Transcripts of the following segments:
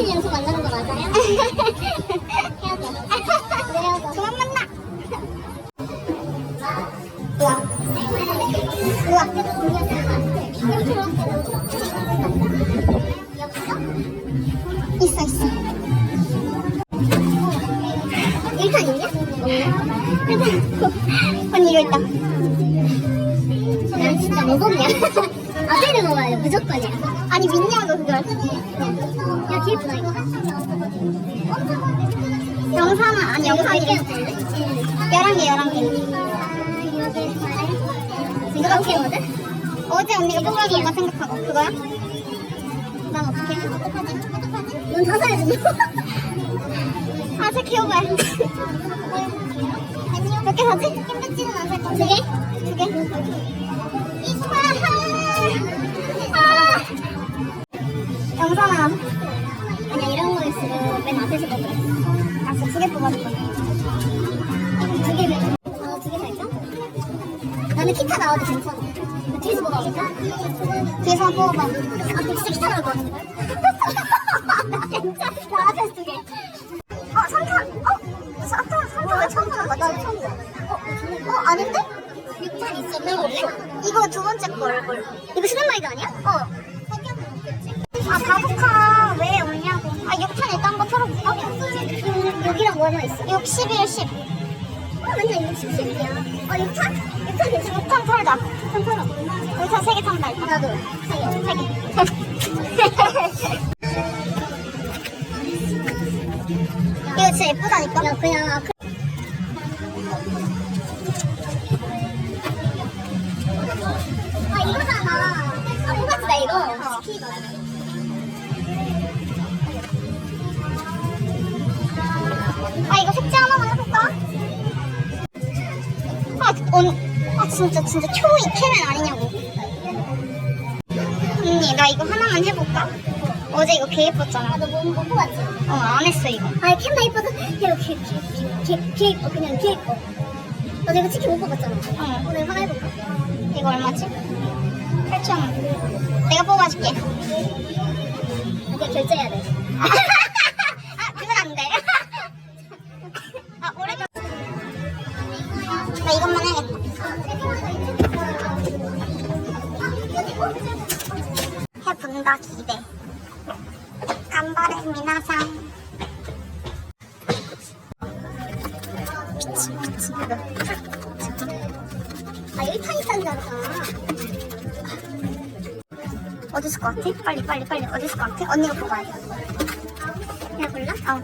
스킨 연습 만나는 거 맞아요? 헤어져. 헤어져. 그만 만나. 우와. 우와. 있어, 있어. 1탄 있냐? 없네. 언니 이거 있다. 난 진짜 뭐 먹었냐? 앞에를 먹어야 돼, 무조건이야. 아니, 믿냐고, 그걸. 이거. 영상은, 아니, 영상이. 11개, 11개. 이거 어떻게 어제 언니가 뽑아준 거 생각하고, 그거야? 난 어떻게 해? 넌 자살해주냐? 아, 새 귀여워요. 몇개 사지? 캔배지는 안살 건데. 두 개? 두 개? 아! 영상아. 맨 앞에서 먹어. 알았어, 두개 뽑아줄 거야. 두 개, 어, 두개 살까? 나는 키타 나와도 괜찮아. 뒤에서 뽑아볼까? 뒤에서 한번 뽑아봐. 아, 진짜 키타 나올 것 같은데? 진짜. 나 앞에서 두 개. 어, 삼탄. 어? 삼탄, 삼탄 왜 처음 보는? 나 처음 봐. 어, 어, 아닌데? 6탄 있었네, 원래? 이거 두 번째 거 얼굴. 이거 스냅마이드 아니야? 어. 있어? 61, 10. 어, 맨날 60, 10이야. 어, 6탄? 6탄 괜찮아. 6탄 털자. 6탄 털어. 6탄 3개 탄다. 나도. 3개. 3개. 이거 진짜 예쁘다니까? 야, 그냥. 진짜, 진짜 초이 캐면 아니냐고. 언니, 나 이거 하나만 해볼까? 어제 이거 개 예뻤잖아. 너 뭐, 뭐 뽑았지? 어, 안 했어, 이거. 아, 캠다 예뻐서. 이거 개, 개, 개, 개 예뻐. 그냥 개 예뻐. 너 이거 치킨 못 뽑았잖아. 어. 오늘 하나 해볼까? 이거 얼마지? 8,000원. 내가 뽑아줄게. 이게 결제해야 돼. 어디 있을 것 같아? 빨리, 빨리, 빨리. 어디 있을 것 같아? 언니가 뽑아야 돼. 그냥 골라? 어.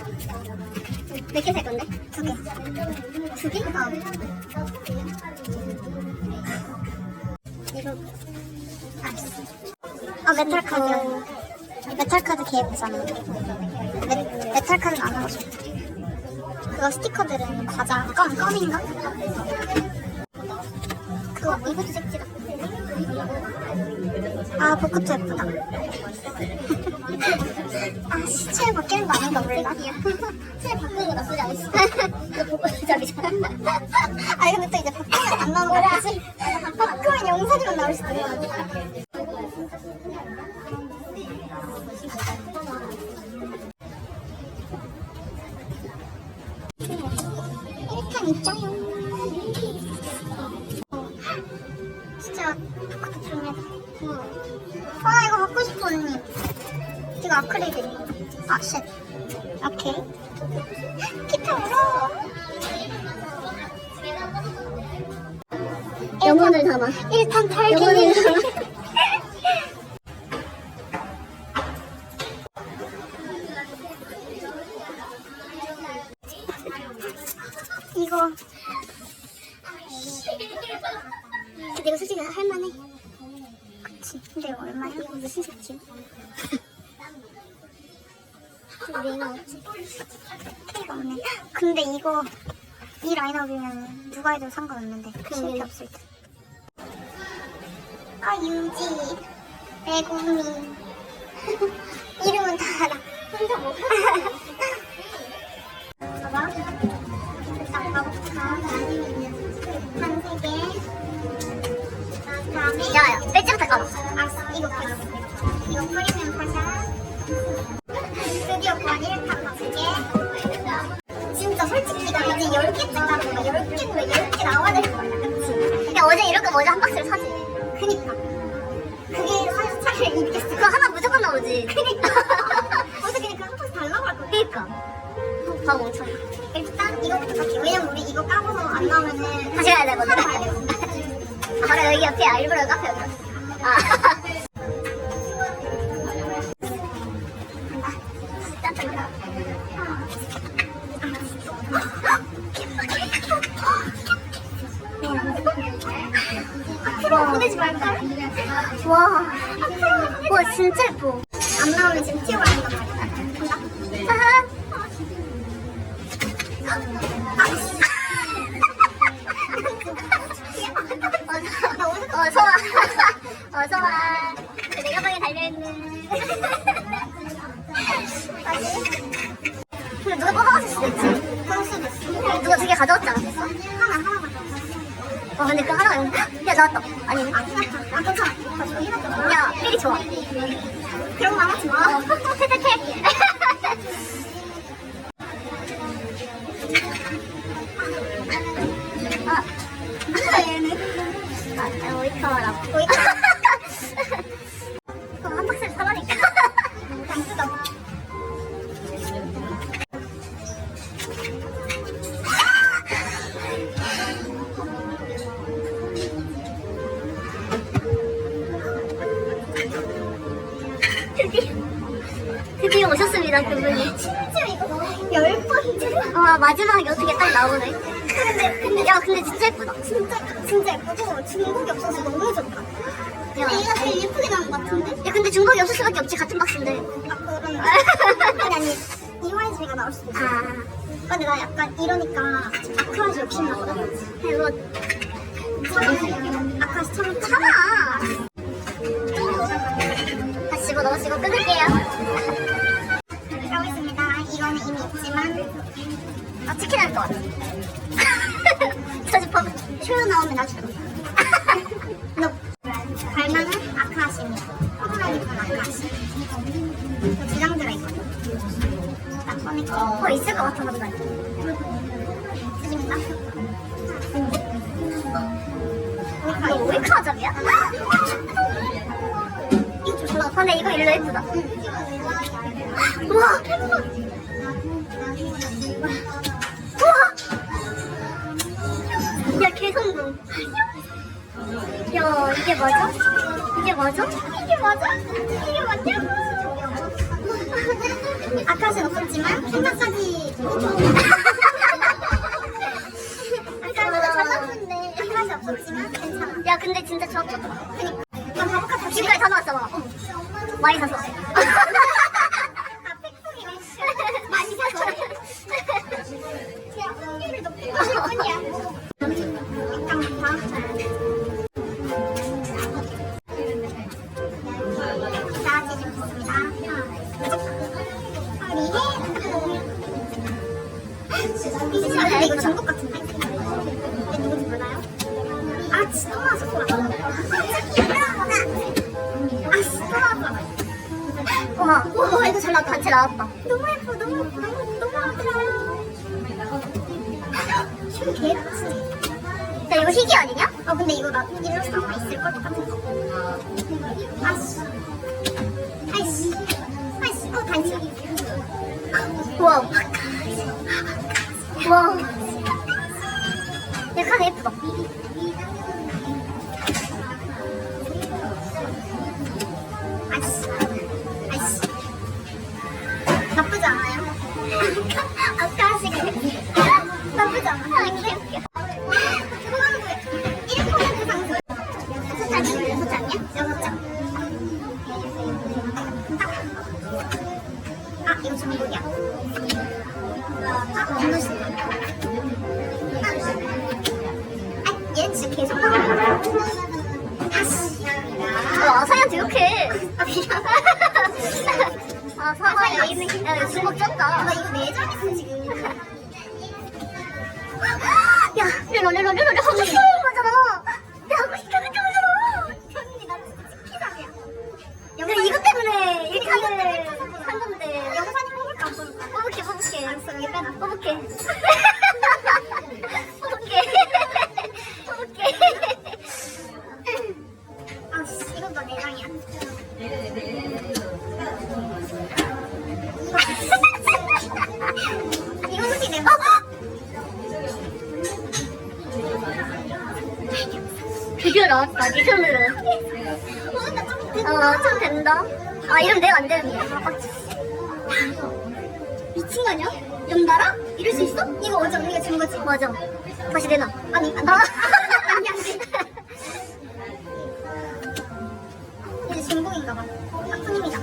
몇 개 살 건데? 두 개. 두 개? 어. 이거. 알았어. 아, 메탈 카드. 메탈 카드 개 예쁘잖아. 메, 메탈 카드는 안. 그거 스티커들은 과자, 껌, 껌인가? 그거 뭐 이것도 색지다. 아, 벚꽃도 예쁘다. 아, 시체 바뀌는 거 아닌가 몰라? 시체 바꾸는 거 나쁘지 않았어. 이거 벚꽃 잡이잖아. 아, 근데 또 이제 바꾸면 안 나오는 거지? 라인업이면 누가 해도 상관없는데 실패 없을 듯 아, 유지. 배구민. 이름은 다 알아. 혼자 뭐 봐봐. 일단 가볼까 한세 개. 다음에 야야 배지부터 까봐. 알았어 이거. 보였어. 이거 프리미 여기 아, 일부러 카페 여기. 아. 앞으로 보내지 말까? 와, 와 진짜 예뻐. 안 나오면 지금 거 같아. 있는데? 야, 나왔 오셨습니다, 그분이. 심지어 이거 열 번째? 와, 마지막에 어떻게 딱 나오네. 근데, 근데, 야, 근데 진짜 예쁘다. 진짜, 진짜 예쁘고, 중복이 없어서 너무 좋다. 야, 얘가 제일 예쁘게 나온 것 같은데? 야, 근데 중복이 없을 수밖에 없지, 같은 박스인데. 아, 그런 아니, 아니, 이화이즈가 나올 수도 있어. 아. 근데 나 약간 이러니까 아크아시 욕심 나거든? 이거, 참아. 아크아시 참아. 참아! 다시 집어 넣으시고 끊을게요. 아 치킨 할 것 같아. 저 지금 쇼 나오면 나중에. 너 갈망은 아크아시입니다. 호불호니까 아크아시. 두장 들어있거든. 딱 꺼내고. 어 있을 것 잡이야? 이거 좀 잘나왔다. 근데 이거 일로 예쁘다. 우와! 우와! 이게 맞아? 이게 맞아? 이게 맞아? 이게 맞냐고? 아까는 없었지만, 생각까지. 아까는 잘났는데, 아까는 없었지만, 괜찮아. 야, 근데 진짜 저, 저, 그니까. 난 바보같아. 지금까지 다 나왔잖아. 많이 사서. 아이씨. 계속. 아씨. 아, 사이한테 욕해. 아, 미안. 아, 사과에 있는 힘. 야, 중국 쩐다. 나 이거 네 장했어, 지금. 야, 르르 르르 하고 아, 내장이야. 미친 거 아니야? 연달아? 이럴 수 있어? 이거 어제 언니가 준 거지? 맞아. 다시 내놔. 아니, 나. 학생입니다.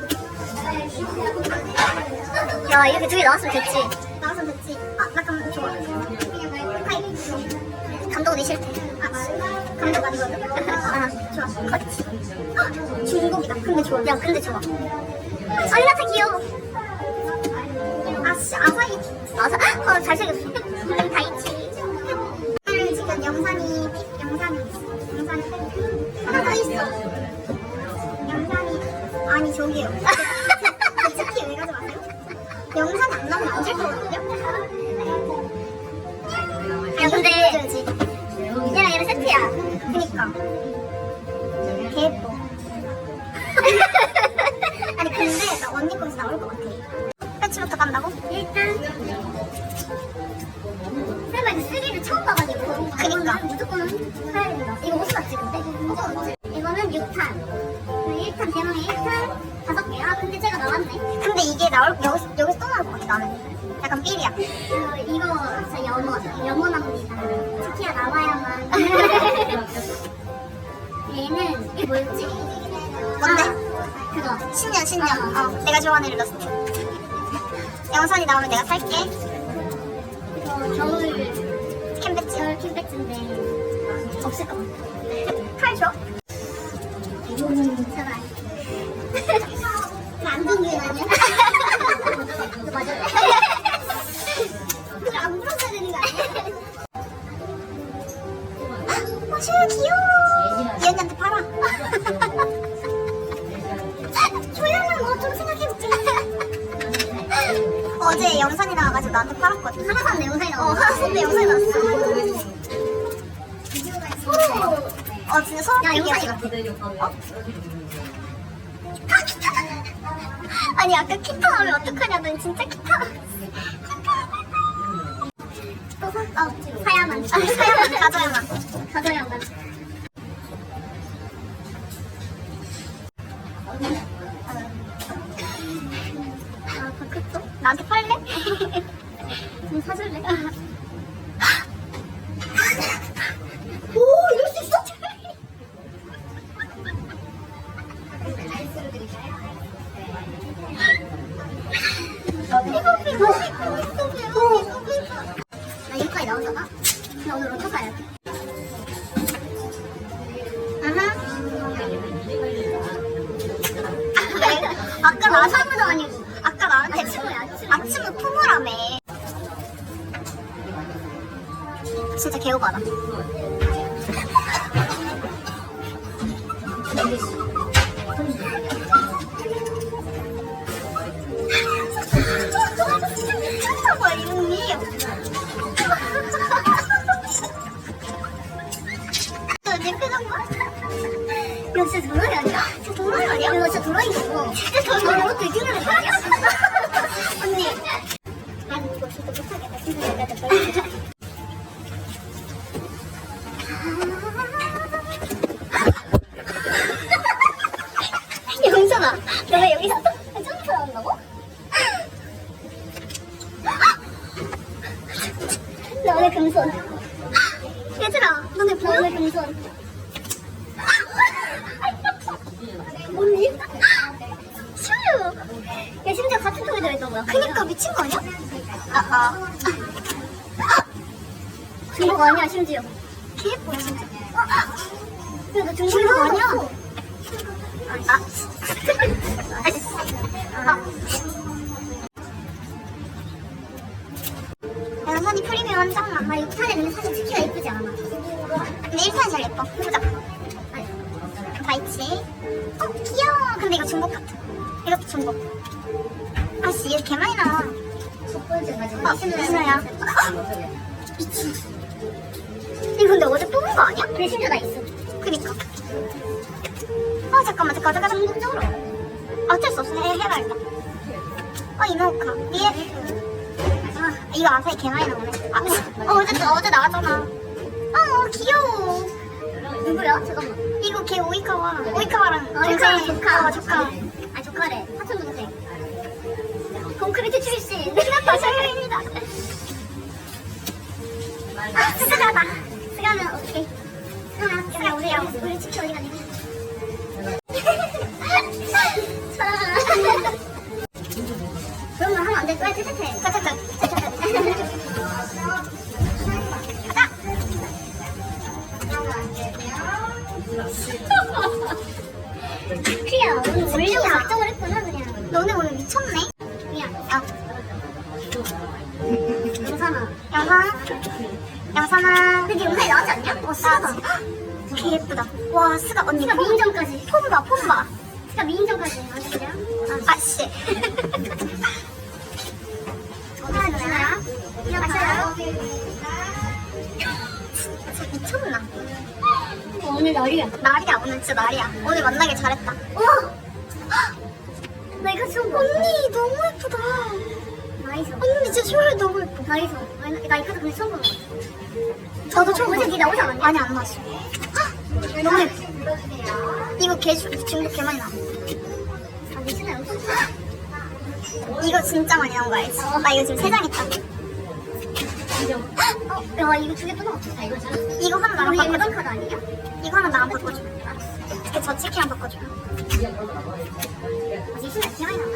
야, 이렇게 두 개 나왔으면 됐지. 나왔으면 됐지. 아, 나 그럼 좋아. 감독은 싫대. 아, 감독 아니거든? 아, 좋아. 컷. 아, 중복이다. 근데 좋아. 야, 근데 좋아. 알라타 귀여워. 아씨, 아사히. 아사, 어, 잘생겼어. 다이치. 지금 영상이, 영상이. 영상이. 하나 더 있어. 아니, 저기요. 특히 왜 가져왔어요? 영상이 안 나오면 안될 거거든요? 야, 근데. 얘랑 얘랑 세트야. 그니까. 염원 염원합니다 특히야 나와야만 얘는 뭐였지? 뭔데? 그거 신년 신년 어, 내가 좋아하는 일러스트 영선이 나오면 내가 살게. 어, 겨울 캠배지. 겨울 캠배지인데 없을 것 같아. 칼 줘? 제발. 영상이 나와가지고 나한테 팔았거든. 하나 샀네, 영상이 나왔어. 어, 하나 샀네, 영상이 나왔어. 서로. 어, 진짜 서로. 야, 영상이 같아. 어? 아, 키타! 아니, 아까 키타 하면 어떡하냐. 넌 진짜 키타. 또 사? 어, 사야만. 아, 사야만. 가져야만. 가져야만. 나오잖아? 나 오늘 가야 돼? 아하. 왜? 아까 나 사무도 아니고 아까 나한테 아침에 아침에 품으라며 진짜 개오바다 너네 보여? 오늘 금손 언니? 슈! 야 심지어 같은 통에 들어있던 거야 그니까 미친 거 아니야? 아아 중복 아니야 심지어 개 예뻐 진짜 야 너 중복 아니야 아, 아. 영 프리미엄 한 장만. 나 6탄에 근데 사실 특히가 예쁘지 않아. 근데 1탄이 제일 예뻐. 보자. 바이치 어 귀여워. 근데 이거 중복 같아. 이것도 중복. 아씨 얘개 많이 나와. 어 신우야 미친 이거 근데 어제 뽑은 거 아니야? 그래 심지어 나 있어. 그니까. 어 잠깐만. 잠깐 잠깐 중복적으로. 어쩔 수 없어. 해, 해봐 일단. 어 이노카. 위에 아 이거 아사히 개 많이 나오네 아, 어 어제 어제 나왔잖아 어 귀여워 누구야? 잠깐만. 이거 걔 오이카와. 오이카와랑 오이카와랑 조카. 조카. 어, 조카. 아 조카래 사촌 동생 콘크리트 출신. 희나타 설명입니다. 아, 스가다. 스가는 어떻게? 스가, 스가 오세요. 우리 치킨 어디 갔니? 말 하면 안돼 빨리 퇴퇴퇴 가자 오늘 올려고 작정을 했구나 그냥 너네 오늘 미쳤네. 그냥 야, 영상아 영상. 영상아. 근데 영상에 나왔지 않냐? 어, 스가. 개 예쁘다. 와, 스가 언니. 스가 폼- 미인전까지 폼 봐, 폼 봐. 스가 미인전까지 아주 그냥 아, 씨. 하나 누나야 마셔요. 진짜 미쳤나? 어, 오늘 날이야 날이야, 오늘 진짜 날이야. 오늘 만나길 잘했다. 어! 언니, 너무 예쁘다. 나이스 언니 진짜 쇼를 너무 예뻐. 나이스 나 이거 근데 처음 보는 거 저도 처음 어제 니 나오지 않았냐? 아니, 안 나왔어. 너무 예뻐. 이거 개 주- 중국 개 많이 나와. 아 영상 이거 진짜 많이 나온 거 알지? 나 이거 지금 세 장 있다. 어? 야 이거 두개또 나왔다 이거 하나 나랑 우리 바꿔줘. 일반 카드 아니냐? 이거 하나 나랑 바꿔줘. 특 히저 치킨이랑 바꿔줘. 아 미친아 기만이 나와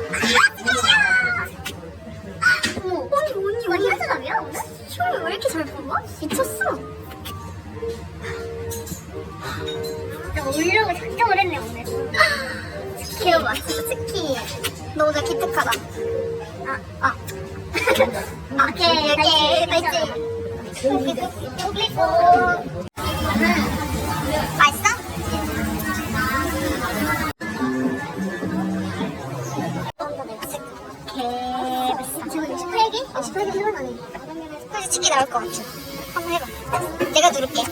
어머 언니, 언니, 나 언니. 히라사람이야 오늘? 쇼를 왜 이렇게 잘 뽑아? 미쳤어. 나 올려고 작정을 했네 오늘 귀여워. 치킨. 너 오늘 기특하다. 아 아. 아, 오케이, 오케이, 다시. 다시. 오bli고 맛있 나올 것 같아. 한번 해봐. 내가 누를게.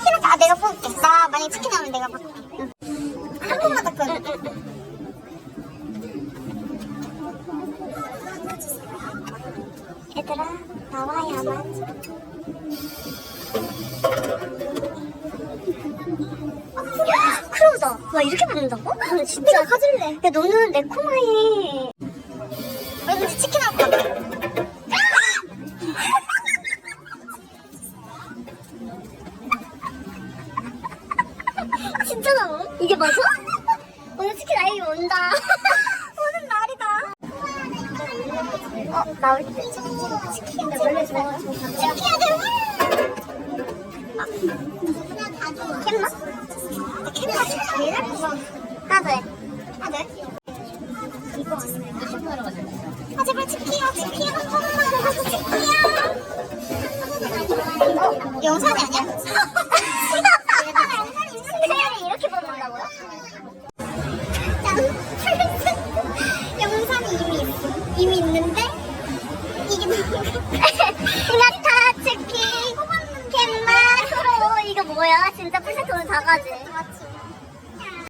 치킨 아 내가 뽑을게. 나 만약 치킨 나오면 내가 뽑을게. 응. 한 번만 딱 그. 얘들아 나와야만. 크로우다 와 이렇게 받는다고? 나 진짜 가질래. 야 너는 내 코마에